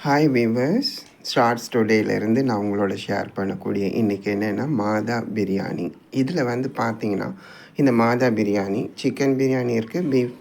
Hi viewers shorts டுடேலேருந்து நான் உங்களோட share பண்ணக்கூடிய இன்றைக்கி என்னென்னா மாதா பிரியாணி. இதில் வந்து பார்த்தீங்கன்னா இந்த மாதா பிரியாணி சிக்கன் பிரியாணி இருக்குது பீஃப்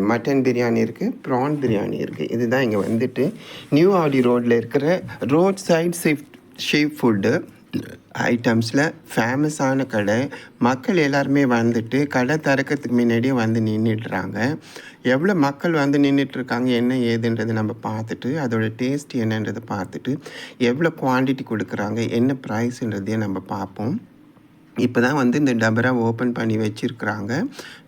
மட்டன் பிரியாணி இருக்குது ப்ரான் பிரியாணி இருக்குது இதுதான் இங்கே வந்துட்டு நியூ ஆடி ரோட்டில் இருக்கிற road side shift sheep food ஐட்டம்ஸில் ஃபேமஸான கடை. மக்கள் எல்லாருமே வந்துட்டு கடை திறக்கிறதுக்கு முன்னாடியே வந்து நின்றுடுறாங்க எவ்வளோ மக்கள் வந்து நின்றுட்டுருக்காங்க என்ன ஏதுன்றது நம்ம பார்த்துட்டு அதோட டேஸ்ட் என்னன்றதை பார்த்துட்டு எவ்வளோ குவான்டிட்டி கொடுக்குறாங்க என்ன ப்ரைஸுன்றதையும் நம்ம பார்ப்போம். இப்போ தான் வந்து இந்த டபரா ஓப்பன் பண்ணி வச்சுருக்குறாங்க.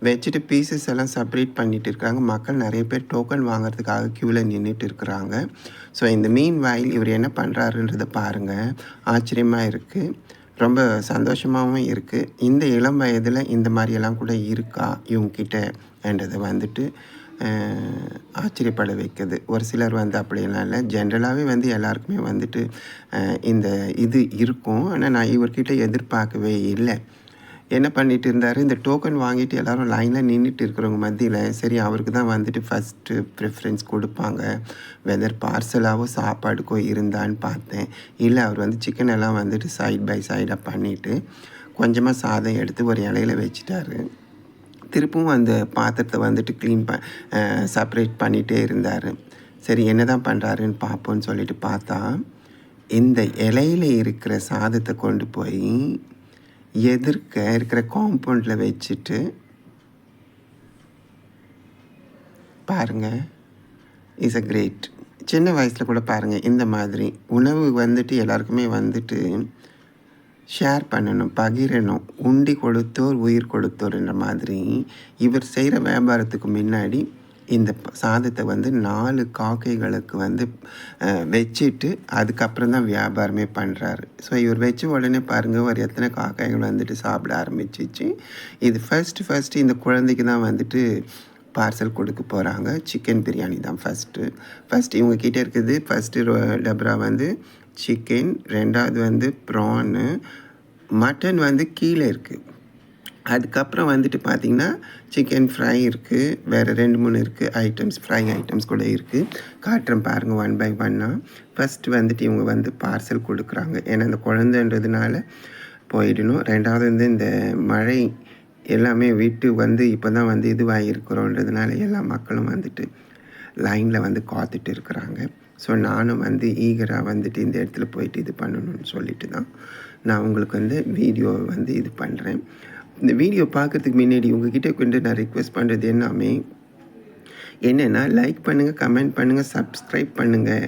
வச்சுட்டு பீசஸ் எல்லாம் செப்பரேட் பண்ணிட்டு இருக்காங்க. மக்கள் நிறைய பேர் டோக்கன் வாங்குறதுக்காக க்யூவில் நின்றுட்டு இருக்கிறாங்க. ஸோ இந்த மீன் வாயில் இவர் என்ன பண்ணுறாருன்றதை பாருங்கள் ஆச்சரியமாக இருக்குது ரொம்ப சந்தோஷமாகவும் இருக்குது இந்த இளம் வயதில் இந்த மாதிரியெல்லாம் கூட இருக்கா? இவங்கக்கிட்டன்றதை வந்துட்டு ஆச்சரியப்பட வைக்குது ஒரு சிலர் வந்து அப்படியெல்லாம் இல்லை. ஜென்ரலாகவே வந்து எல்லாருக்குமே வந்துட்டு இந்த இது இருக்கும். ஆனால் நான் இவர்கிட்ட எதிர்பார்க்கவே இல்லை. என்ன பண்ணிட்டு இருந்தார்? இந்த டோக்கன் வாங்கிட்டு எல்லாரும் லைனில் நின்றுட்டு இருக்கிறவங்க மத்தியில் சரி அவருக்கு தான் வந்துட்டு ஃபஸ்ட்டு ப்ரிஃபரன்ஸ் கொடுப்பாங்க. வெதர் பார்சலாகவோ சாப்பாடுக்கோ இருந்தான்னு பார்த்தேன். இல்லை அவர் வந்து சிக்கன் எல்லாம் வந்துட்டு சைட் பை சைடாக பண்ணிவிட்டு கொஞ்சமாக சாதம் எடுத்து ஒரு இலையில வச்சுட்டாரு. திருப்பும் அந்த பாத்திரத்தை வந்துட்டு க்ளீன் ப செப்பரேட் பண்ணிகிட்டே இருந்தார். சரி என்ன தான் பண்ணுறாருன்னு பார்ப்போன்னு சொல்லிட்டு பார்த்தா இந்த இலையில இருக்கிற சாதத்தை கொண்டு போய் எதிர்க்க இருக்கிற காம்பவுண்டில் வச்சுட்டு பாருங்கள் இஸ் அ கிரேட் சின்ன வயசில் கூட பாருங்கள் இந்த மாதிரி உணவு வந்துட்டு எல்லாருக்குமே வந்துட்டு ஷேர் பண்ணணும் பகிரணும் உண்டி கொடுத்தோர் உயிர் கொடுத்தோர்ன்ற மாதிரி. இவர் செய்கிற வியாபாரத்துக்கு முன்னாடி இந்த சாதத்தை வந்து நாலு காக்கைகளுக்கு வந்து வச்சுட்டு அதுக்கப்புறம் தான் வியாபாரமே பண்ணுறாரு ஸோ இவர் வச்ச உடனே பாருங்கள் ஒரு எத்தனை காக்கைகள் வந்துட்டு சாப்பிட ஆரம்பிச்சிச்சு. இது ஃபஸ்ட்டு ஃபஸ்ட்டு இந்த குழந்தைக்கு தான் வந்துட்டு பார்சல் கொடுக்க போகிறாங்க சிக்கன் பிரியாணி தான் ஃபஸ்ட்டு ஃபஸ்ட் இவங்க இருக்குது ஃபஸ்ட்டு டப்ரா வந்து சிக்கன் ரெண்டாவது வந்து ப்ரானு. மட்டன் வந்து கீழே இருக்குது அதுக்கப்புறம் வந்துட்டு பார்த்திங்கன்னா சிக்கன் ஃப்ரை இருக்குது வேறு ரெண்டு மூணு இருக்குது ஐட்டம்ஸ் ஃப்ரை ஐட்டம்ஸ் கூட இருக்குது காட்டுறேன் பாருங்கள் ஒன் பை ஒன்னாக ஃபஸ்ட்டு வந்துட்டு இவங்க வந்து பார்சல் கொடுக்குறாங்க. ஏன்னா இந்த குழந்தைன்றதுனால போயிடணும். ரெண்டாவது வந்து இந்த மழை எல்லாமே விட்டு வந்து இப்போ தான் வந்து இதுவாகி இருக்கிறோன்றதுனால எல்லா மக்களும் வந்துட்டு லைனில் வந்து காத்துட்டு இருக்கிறாங்க. ஸோ நானும் வந்து ஈகராக வந்துட்டு இந்த இடத்துல போயிட்டு இது பண்ணணும்னு சொல்லிட்டு தான் நான் உங்களுக்கு வந்து வீடியோ வந்து இது பண்ணுறேன் இந்த வீடியோ பார்க்கறதுக்கு முன்னாடி உங்ககிட்ட கொண்டு நான் ரிக்வெஸ்ட் பண்ணுறது எல்லாமே என்னென்னா லைக் பண்ணுங்கள் கமெண்ட் பண்ணுங்கள் சப்ஸ்கிரைப் பண்ணுங்கள்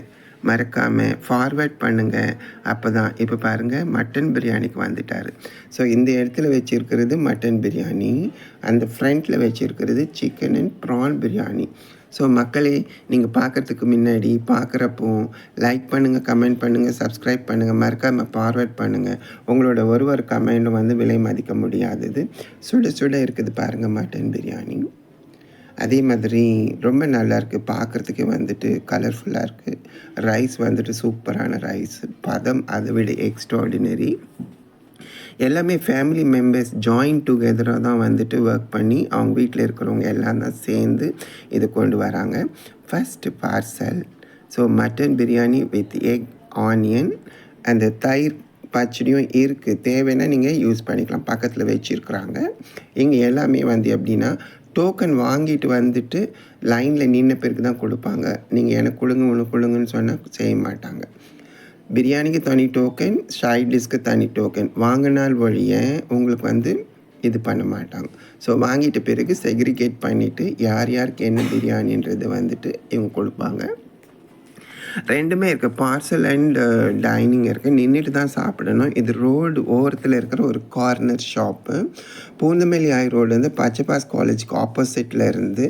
மறக்காமல் ஃபார்வேர்ட் பண்ணுங்கள் அப்போ தான் இப்போ பாருங்கள் மட்டன் பிரியாணிக்கு வந்துட்டார். ஸோ இந்த இடத்துல வச்சுருக்கிறது மட்டன் பிரியாணி. அந்த ஃப்ரண்ட்டில் வச்சுருக்கிறது chicken and prawn biryani. So மக்களே நீங்கள் பார்க்குறதுக்கு முன்னாடி பார்க்குறப்போ லைக் பண்ணுங்கள் கமெண்ட் பண்ணுங்கள் சப்ஸ்கிரைப் பண்ணுங்கள் மறக்காமல் ஃபார்வேர்ட் பண்ணுங்கள் உங்களோட ஒரு ஒரு கமெண்டும் வந்து விலை மதிக்க முடியாதது. சுட சுட இருக்குது பாருங்கள் மட்டன் பிரியாணி. அதே மாதிரி ரொம்ப நல்லா இருக்குது பார்க்குறதுக்கு வந்துட்டு கலர்ஃபுல்லாக இருக்குது ரைஸ் வந்துட்டு சூப்பரான ரைஸ் பதம் அதை விட எக்ஸ்ட்ராடினரி எல்லாமே ஃபேமிலி மெம்பர்ஸ் ஜாயின் டுகெதராக தான் வந்துட்டு ஒர்க் பண்ணி அவங்க வீட்டில் இருக்கிறவங்க எல்லாம் தான் சேர்ந்து இது கொண்டு வராங்க. First parcel so mutton biryani with egg onion அந்த தயிர் பச்சடியும் இருக்குது தேவைன்னா நீங்கள் யூஸ் பண்ணிக்கலாம். பக்கத்தில் வச்சுருக்குறாங்க. இங்கே எல்லாமே வந்து எப்படின்னா டோக்கன் வாங்கிட்டு வந்துட்டு லைனில் நின்ன பிறகு தான் கொடுப்பாங்க. நீங்கள் எனக்கு கொடுங்க உனக்கு கொடுங்கன்னு சொன்னால் செய்ய மாட்டாங்க. பிரியாணிக்கு தனி டோக்கன் சைட் டிஷ்க்கு தனி டோக்கன் வாங்கினால் வழியை உங்களுக்கு வந்து இது பண்ண மாட்டாங்க. ஸோ வாங்கிட்ட பிறகு செக்ரிகேட் பண்ணிவிட்டு யார் யாருக்கு என்ன பிரியாணின்றது வந்துட்டு இவங்க கொடுப்பாங்க. ரெண்டுமே இருக்குது பார்சல் அண்ட் டைனிங் uh, இருக்குது நின்றுட்டு தான் சாப்பிடணும். இது ரோடு ஓரத்தில் இருக்கிற ஒரு கார்னர் ஷாப்பு பூந்தமல்லி ஆய் ரோடு வந்து பச்சைபாஸ் காலேஜுக்கு ஆப்போசிட்டில் இருந்து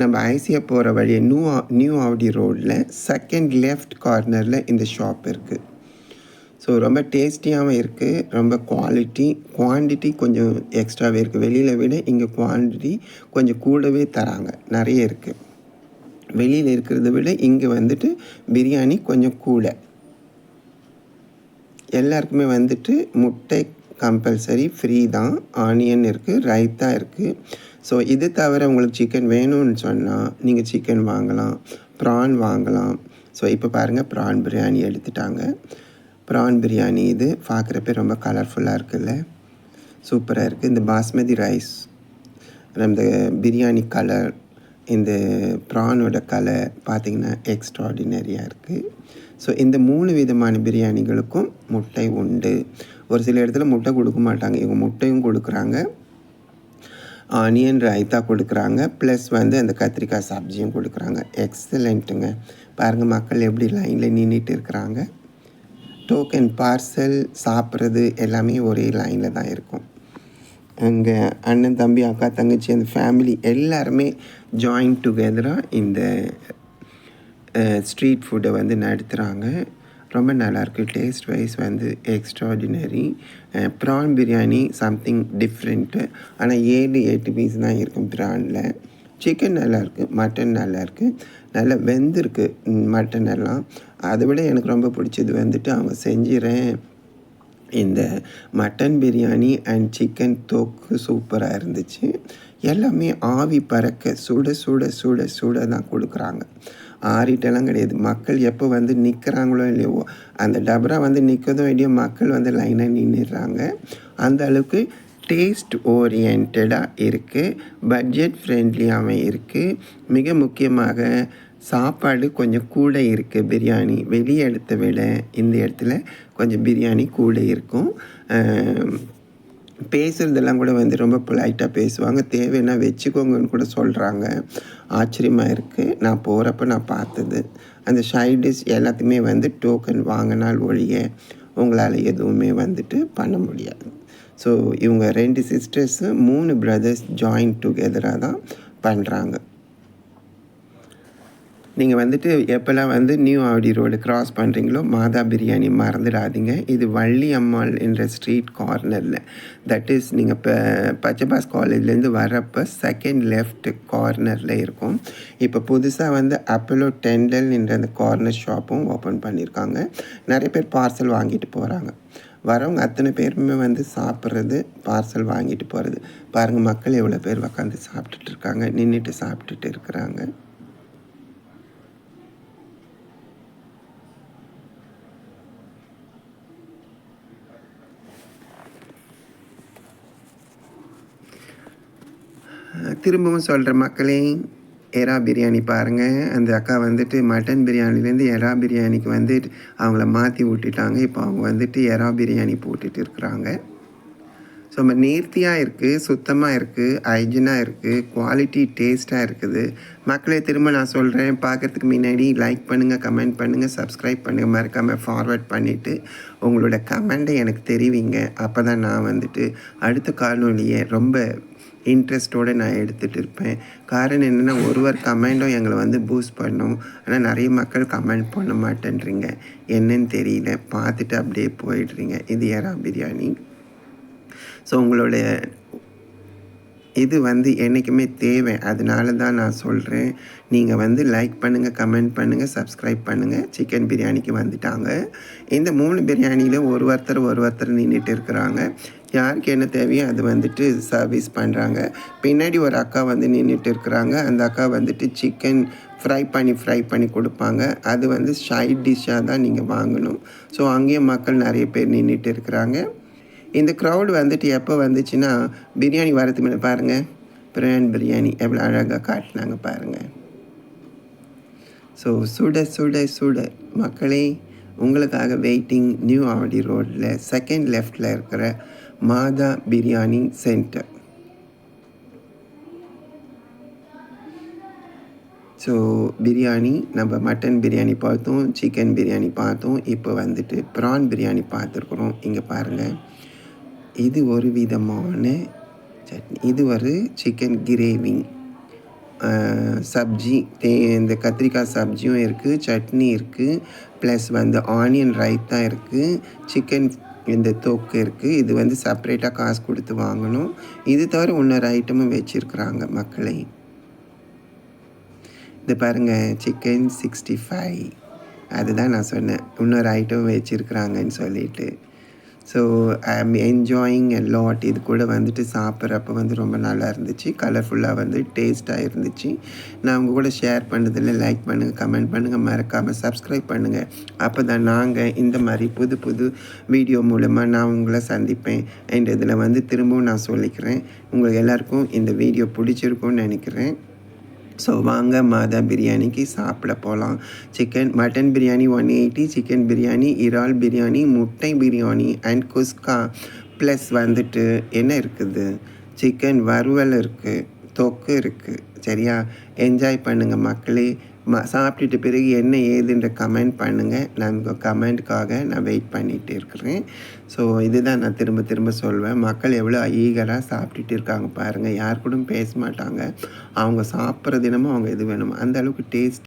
நம்ம ஐசியா போகிற வழியை நியூ நியூ ஆவடி ரோடில் செகண்ட் லெஃப்ட் கார்னரில் இந்த ஷாப் இருக்குது ஸோ ரொம்ப டேஸ்டியாகவும் இருக்குது ரொம்ப குவாலிட்டி குவான்டிட்டி கொஞ்சம் எக்ஸ்ட்ராவே இருக்குது வெளியில் விட இங்கே குவான்டிட்டி கொஞ்சம் கூடவே தராங்க நிறைய இருக்குது வெளியில் இருக்கிறத விட இங்கே வந்துட்டு பிரியாணி கொஞ்சம் கூட. எல்லாருக்குமே வந்துட்டு முட்டை கம்பல்சரி ஃப்ரீ தான். ஆனியன் இருக்குது ரைத்தா இருக்குது ஸோ இது தவிர உங்களுக்கு சிக்கன் வேணும்னு சொன்னால் நீங்கள் சிக்கன் வாங்கலாம் ப்ரான் வாங்கலாம். ஸோ இப்போ பாருங்கள் ப்ரான் பிரியாணி எடுத்துட்டாங்க. ப்ரான் பிரியாணி இது பார்க்குறப்ப ரொம்ப கலர்ஃபுல்லாக இருக்குல்ல? சூப்பராக இருக்குது இந்த பாஸ்மதி ரைஸ் இந்த பிரியாணி கலர் இந்த ப்ரானோட கலர் பார்த்திங்கன்னா எக்ஸ்ட்ராடினரியாக இருக்குது ஸோ இந்த மூணு விதமான பிரியாணிகளுக்கும் முட்டை உண்டு. ஒரு சில இடத்துல முட்டை கொடுக்க மாட்டாங்க. இவங்க முட்டையும் கொடுக்குறாங்க. ஆனியன் ரைத்தா கொடுக்குறாங்க. ப்ளஸ் வந்து அந்த கத்திரிக்காய் சப்ஜியும் கொடுக்குறாங்க. எக்ஸலண்ட்டுங்க பாருங்கள் மக்கள் எப்படி லைனில் நின்றுட்டு இருக்கிறாங்க. டோக்கன் பார்சல் சாப்பிட்றது எல்லாமே ஒரே லைனில் தான் இருக்கும். அங்கே அண்ணன் தம்பி அக்கா தங்கச்சி அந்த ஃபேமிலி எல்லாருமே ஜாயின் டுகெதராக இந்த ஸ்ட்ரீட் ஃபுட்டை வந்து நடத்துகிறாங்க ரொம்ப நல்லாயிருக்கு டேஸ்ட் வைஸ் வந்து extraordinary prawn biryani something different ஆனால் ஏழு எட்டு பீஸ் தான் இருக்கும் ப்ரானில் சிக்கன் நல்லாயிருக்கு மட்டன் நல்லாயிருக்கு நல்லா வெந்திருக்கு மட்டன் எல்லாம். அதை விட எனக்கு ரொம்ப பிடிச்சது வந்துட்டு அவங்க செஞ்சிடறேன் இந்த மட்டன் பிரியாணி அண்ட் சிக்கன் தோக்கு சூப்பராக இருந்துச்சு. எல்லாமே ஆவி பறக்க சுட சுட சுட சுட தான் கொடுக்குறாங்க. ஆறிட்டெல்லாம் கிடையாது. மக்கள் எப்போ வந்து நிற்கிறாங்களோ இல்லையோ அந்த டபரா வந்து நிற்கதோ இல்லையோ மக்கள் வந்து லைனாக நின்றுடுறாங்க அந்த அளவுக்கு டேஸ்ட் ஓரியன்டாக இருக்குது பட்ஜெட் ஃப்ரெண்ட்லியாகவும் இருக்குது மிக முக்கியமாக சாப்பாடு கொஞ்சம் கூட இருக்குது பிரியாணி. வெளியே இடத்த விட இந்த இடத்துல கொஞ்சம் பிரியாணி கூட இருக்கும். பேசுகிறதெல்லாம் கூட வந்து ரொம்ப பொலைட்டாக பேசுவாங்க. தேவைன்னா வச்சுக்கோங்கன்னு கூட சொல்கிறாங்க ஆச்சரியமாக இருக்குது நான் போகிறப்ப நான் பார்த்தது. அந்த ஷைடிஷ் எல்லாத்தையுமே வந்து டோக்கன் வாங்கினால் ஒழிய உங்களால் எதுவுமே வந்துட்டு பண்ண முடியாது. ஸோ இவங்க ரெண்டு சிஸ்டர்ஸு மூணு பிரதர்ஸ் ஜாயின் டுகெதராக தான் பண்ணுறாங்க நீங்கள் வந்துட்டு எப்போல்லாம் வந்து நியூ ஆடி ரோடு கிராஸ் பண்ணுறீங்களோ மாதா பிரியாணி மறந்துடாதீங்க. இது வள்ளி அம்மாள் என்ற ஸ்ட்ரீட் கார்னரில் தட் இஸ் நீங்கள் இப்போ பச்சைபாஸ் காலேஜ்லேருந்து வரப்போ செகண்ட் லெஃப்ட் கார்னரில் இருக்கும். இப்போ புதுசாக வந்து அப்போலோ டெண்டல் என்ற அந்த கார்னர் ஷாப்பும் ஓப்பன் பண்ணியிருக்காங்க நிறைய பேர் பார்சல் வாங்கிட்டு போகிறாங்க வரவங்க அத்தனை பேருமே வந்து சாப்பிட்றது பார்சல் வாங்கிட்டு போகிறது பாருங்கள் மக்கள் எவ்வளோ பேர் உக்காந்து சாப்பிட்டுட்டு இருக்காங்க நின்றுட்டு சாப்பிட்டுட்டு இருக்கிறாங்க. திரும்பவும் சொல்கிற மக்களே எறா பிரியாணி பாருங்கள் அந்த அக்கா வந்துட்டு மட்டன் பிரியாணிலேருந்து எறா பிரியாணிக்கு வந்து அவங்கள மாற்றி விட்டுட்டாங்க இப்போ அவங்க வந்துட்டு எறா பிரியாணி போட்டுட்டு இருக்கிறாங்க. ஸோ நம்ம நேர்த்தியாக இருக்குது சுத்தமாக இருக்குது ஹைஜினாக இருக்குது குவாலிட்டி டேஸ்ட்டாக இருக்குது. மக்களே திரும்ப நான் சொல்கிறேன் பார்க்குறதுக்கு முன்னாடி லைக் பண்ணுங்கள் கமெண்ட் பண்ணுங்கள் சப்ஸ்கிரைப் பண்ணுங்கள் மறக்காமல் ஃபார்வேர்ட் பண்ணிவிட்டு உங்களோட கமெண்ட்டை எனக்கு தெரிவிங்க. அப்போ தான் நான் வந்துட்டு அடுத்த காணொலியை ரொம்ப இன்ட்ரெஸ்ட்டோடு நான் எடுத்துகிட்டு இருப்பேன். காரணம் என்னென்னா ஒருவர் கமெண்டும் எங்களை வந்து பூஸ்ட் பண்ணும். ஆனால் நிறைய மக்கள் கமெண்ட் பண்ண மாட்டேன்றீங்க. என்னன்னு தெரியல. பார்த்துட்டு அப்படியே போயிடுறீங்க. இது ஏரா பிரியாணி. ஸோ உங்களுடைய இது வந்து என்றைக்குமே தேவை. அதனால தான் நான் சொல்கிறேன் நீங்கள் வந்து லைக் பண்ணுங்கள் கமெண்ட் பண்ணுங்கள் சப்ஸ்கிரைப் பண்ணுங்கள் சிக்கன் பிரியாணிக்கு வந்துட்டாங்க. இந்த மூணு பிரியாணியில் ஒரு ஒருத்தர் ஒரு ஒருத்தர் நின்றுட்டு இருக்கிறாங்க. யாருக்கு என்ன தேவையோ அது வந்துட்டு சர்வீஸ் பண்ணுறாங்க பின்னாடி ஒரு அக்கா வந்து நின்றுட்டு இருக்கிறாங்க. அந்த அக்கா வந்துட்டு சிக்கன் ஃப்ரை பண்ணி ஃப்ரை பண்ணி கொடுப்பாங்க. அது வந்து சைட் டிஷ்ஷாக தான் நீங்கள் வாங்கணும். ஸோ அங்கேயும் மக்கள் நிறைய பேர் நின்றுட்டு இருக்கிறாங்க. இந்த க்ரௌடு வந்துட்டு எப்போ வந்துச்சுன்னா பிரியாணி வரது மேலே பாருங்கள் பிரான் பிரியாணி எவ்வளோ அழகாக காட்டினாங்க பாருங்கள் ஸோ சுட சுட சுட. மக்களே உங்களுக்காக வெயிட்டிங் நியூ ஆவடி ரோட்டில் செகண்ட் லெஃப்டில் இருக்கிற மாதா பிரியாணி சென்டர் ஸோ பிரியாணி நம்ம மட்டன் பிரியாணி பார்த்தோம் சிக்கன் பிரியாணி பார்த்தோம். இப்போ வந்துட்டு ப்ரான் பிரியாணி பார்த்துருக்குறோம். இங்கே பாருங்கள் இது ஒரு விதமான சட்னி. இது ஒரு சிக்கன் கிரேவி சப்ஜி தே இந்த கத்திரிக்காய் சப்ஜியும் இருக்குது சட்னி இருக்குது ப்ளஸ் வந்து ஆனியன் ரைத்தா இருக்குது சிக்கன் இந்த தொக்கு இருக்குது இது வந்து செப்ரேட்டாக காசு கொடுத்து வாங்கணும். இது தவிர இன்னொரு ஐட்டமும் வச்சுருக்குறாங்க மக்களை. இது பாருங்கள் சிக்கன் சிக்ஸ்டி ஃபைவ் அதுதான் நான் சொன்னேன். இன்னொரு ஐட்டம் வச்சுருக்குறாங்கன்னு சொல்லிட்டு. ஸோ ஐ ஆம் என்ஜாயிங் எ லாட் இது கூட வந்துட்டு சாப்பிட்றப்ப வந்து ரொம்ப நல்லா இருந்துச்சு. கலர்ஃபுல்லாக வந்து டேஸ்ட்டாக இருந்துச்சு. நான் உங்கள் கூட ஷேர் பண்ணதில் லைக் பண்ணுங்கள் கமெண்ட் பண்ணுங்கள் மறக்காமல் சப்ஸ்கிரைப் பண்ணுங்கள் அப்போ தான் நாங்கள் இந்த மாதிரி புது புது வீடியோ மூலமாக நான் உங்களை சந்திப்பேன் அண்ட் இதில் வந்து திரும்பவும் நான் சொல்லிக்கிறேன். உங்களுக்கு எல்லாருக்கும் இந்த வீடியோ பிடிச்சிருக்கும்னு நினைக்கிறேன். ஸோ வாங்க மாதா பிரியாணிக்கு சாப்பிட போகலாம் chicken mutton biryani one eighty chicken biryani இறால் பிரியாணி முட்டை பிரியாணி அண்ட் குஸ்கா ப்ளஸ் வந்துட்டு என்ன இருக்குது? சிக்கன் வறுவல் இருக்குது தொக்கு இருக்குது சரியா? என்ஜாய் பண்ணுங்கள் மக்களே. சாப்பிட்டுட்டு பிறகு என்ன ஏதுன்ற கமெண்ட் பண்ணுங்கள் நான் உங்கள் கமெண்ட்டுக்காக நான் வெயிட் பண்ணிகிட்டு இருக்கிறேன். ஸோ இதுதான் நான் திரும்ப திரும்ப சொல்வேன். மக்கள் எவ்வளோ ஈகராக சாப்பிட்டுட்டு இருக்காங்க பாருங்கள் யார் கூட பேச மாட்டாங்க. அவங்க சாப்பிட்ற தினமும் அவங்க இது வேணும். அந்த அளவுக்கு டேஸ்ட்